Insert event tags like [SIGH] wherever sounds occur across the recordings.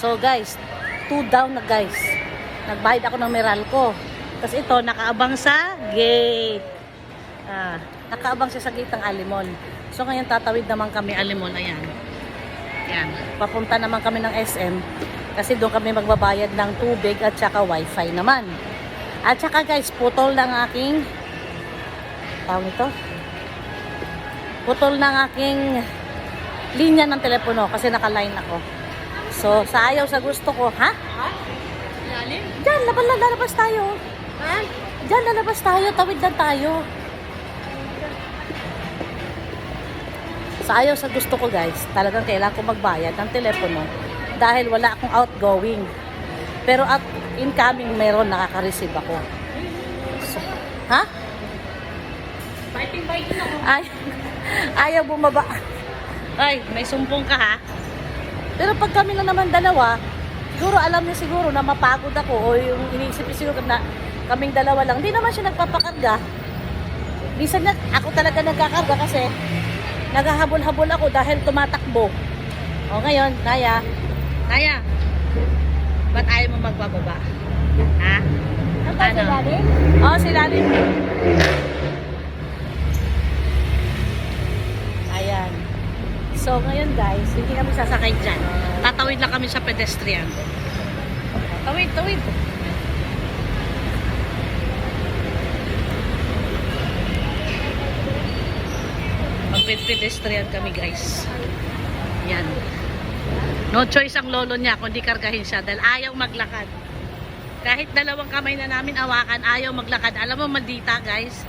So guys, two down na guys. Nagbayad ako ng Meralco. Tapos ito, nakaabang sa gate. Ah, nakaabang siya sa gate ng Alimon. So ngayon tatawid naman kami Alimon. Ayan. Yan. Papunta naman kami ng SM. Kasi doon kami magbabayad ng tubig at saka wifi naman. At saka guys, putol ng aking tawag ito? Putol ng aking linya ng telepono kasi naka-line ako. So, sa ayaw sa gusto ko, ha? Ha? Lalim? Diyan, laban lalabas tayo. Ha? Diyan, lalabas tayo. Tawid lang tayo. Sa ayaw sa gusto ko guys, talagang kailangan ko magbayad ng telepono dahil wala akong outgoing. Pero at incoming meron, nakaka-receive ako. So, ha? Fighting, fighting ako. Ay, [LAUGHS] ayaw bumaba. Ay, may sumpong ka ha. Pero pag kami lang naman dalawa, siguro alam niya siguro na mapagod ako o yung iniisip niya siguro na kaming dalawa lang. Hindi naman siya nagpapakarga. Minsan na, ako talaga nagkakarga kasi naghahabol-habol ako dahil tumatakbo. O ngayon, Naya, Naya, ba't ayaw mo magbababa? Ha? Ang ba Ano? Oo, si Lalim. So, ngayon guys, hindi kami sasakay dyan. Tatawid lang kami sa pedestrian. Tawid, tawid. Mag-pedestrian kami guys. Yan. No choice ang lolo niya kundi kargahin siya dahil ayaw maglakad. Kahit dalawang kamay na namin awakan, ayaw maglakad. Alam mo, maldita guys.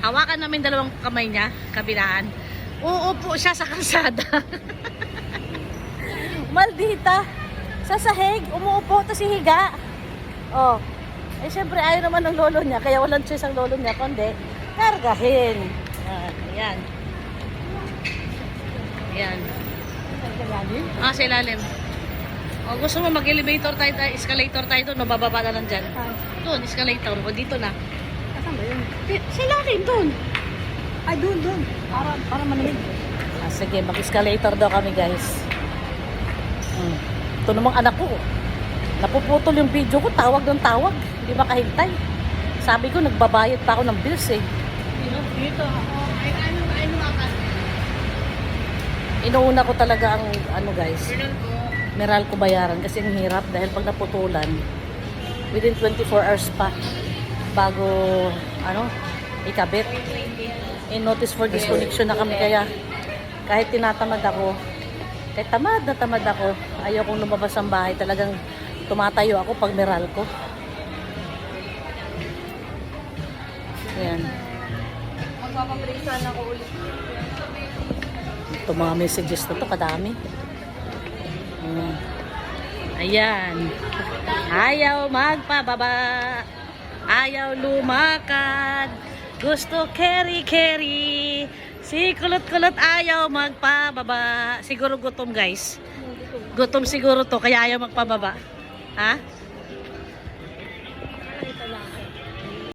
Hawakan namin dalawang kamay niya, kabilaan. Uupo siya sa kalsada. [LAUGHS] maldita. Sa sahig, umuupo, tapos hihiga. Oh. Eh, syempre, ayaw naman ng lolo niya, kaya walang choice ang lolo niya, kundi kargahin. Yan, ayan. Ayan. Ah, sa ilalim. O, gusto mo mag-elevator tayo, tayo, escalator tayo doon, o bababa na lang dyan. Ah, Doon, escalator. O, dito na. Asan ba yun? Sa ilalim, doon. Ay, doon, doon. Para, para malamig. Ah, sige, mag-escalator daw kami, guys. Hmm. Ito namang anak ko. Napuputol yung video ko, tawag ng tawag. Hindi makahintay. Sabi ko, nagbabayad pa ako ng bills eh. Dito, dito. Ay, ano, ano ka? Inuuna ko talaga ang, ano guys, meral ko bayaran kasi ang hirap dahil pag naputulan, within 24 hours pa bago, ano, ikabit. In notice for disconnection na kami kaya kahit tinatamad ako, kahit tamad na tamad ako, ayaw kong lumabas ng bahay. Talagang tumatayo ako pag meral ko. Ayan. Magpapabreak sana ako ulit. Ito mga messages na to, kadami. Mm. Ayan. Ayaw magpababa. Ayaw lumakad. Gusto carry-carry. Si kulot-kulot ayaw magpababa. Siguro gutom guys. Gutom siguro to, kaya ayaw magpababa. Ha?